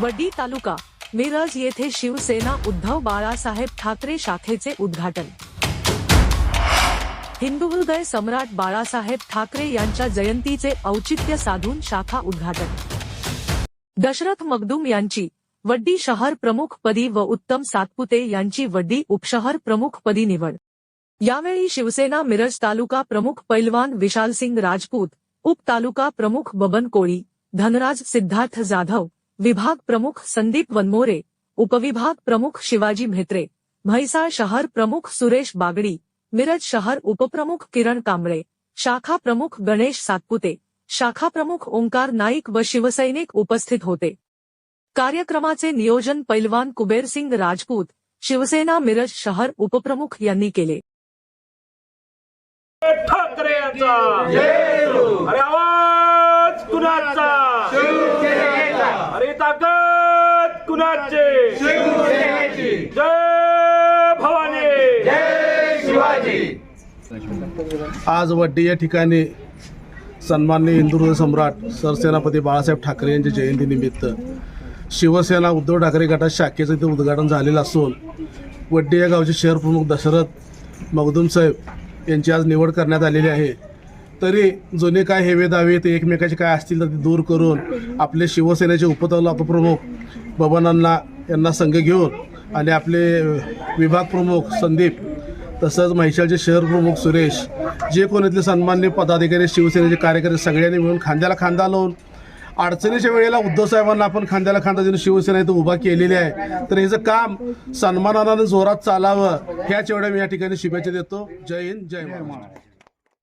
वड्डी तालुका मिरज येथे शिवसेना उद्धव बाळासाहेब ठाकरे शाखेचे उद्घाटन. हिंदू हृदय सम्राट बाळासाहेब ठाकरे यांच्या जयंतीचे औचित्य साधून शाखा उद्घाटन. दशरथ मगदूम यांची वड्डी शहर प्रमुख पदी व उत्तम सातपुते यांची वड्डी उपशहर प्रमुख पदी निवड. यावेळी शिवसेना मिरज तालुका प्रमुख पैलवान विशालसिंग राजपूत उप तालुका प्रमुख बबन कोळी धनराज सिद्धार्थ जाधव विभाग प्रमुख संदीप वनमोरे उपविभाग प्रमुख शिवाजी म्हेत्रे म्हैसाळ शहर प्रमुख सुरेश बागडी मिरज शहर उपप्रमुख किरण कांबळे शाखा प्रमुख गणेश सातपुते शाखा प्रमुख ओंकार नाईक व शिवसैनिक उपस्थित होते. कार्यक्रमाचे नियोजन पैलवान कुबेरसिंग राजपूत शिवसेना मिरज शहर उपप्रमुख यांनी केले. ठाकरे यांचा. अरे आवाज कुणाचा? अरे ताकद कुणाची? जय भवानी. आज वड्डी या ठिकाणी सन्माननीय हिंदू सम्राट सरसेनापती बाळासाहेब ठाकरे यांच्या जयंतीनिमित्त शिवसेना उद्धव ठाकरे गटात शाखेचं इथे उद्घाटन झालेलं असून वड्डी या गावचे शहर प्रमुख दशरथ मगदूम साहेब यांची आज निवड करण्यात आलेली आहे. तरी जुने काय हेवे दावे ते एकमेकाचे काय असतील तर ते दूर करून आपले शिवसेनेचे उपतला उपप्रमुख बबनांना यांना संघ घेऊन आणि आपले विभाग प्रमुख संदीप तसंच म्हैशाळचे शहर प्रमुख सुरेश जे कोण इथले सन्मान्य पदाधिकारी शिवसेनेचे कार्यकर्ते सगळ्यांनी मिळून खांद्याला खांदा लावून अडचणीच्या वेळेला उद्धव साहेबांना आपण खांद्याला खांदा देऊन शिवसेना इथं उभा केलेली आहे. तर याचं काम सन्मानानं जोरात चालावं ह्याच एवढ्या मी या ठिकाणी शुभेच्छा देतो. जय हिंद जय महाराष्ट्र.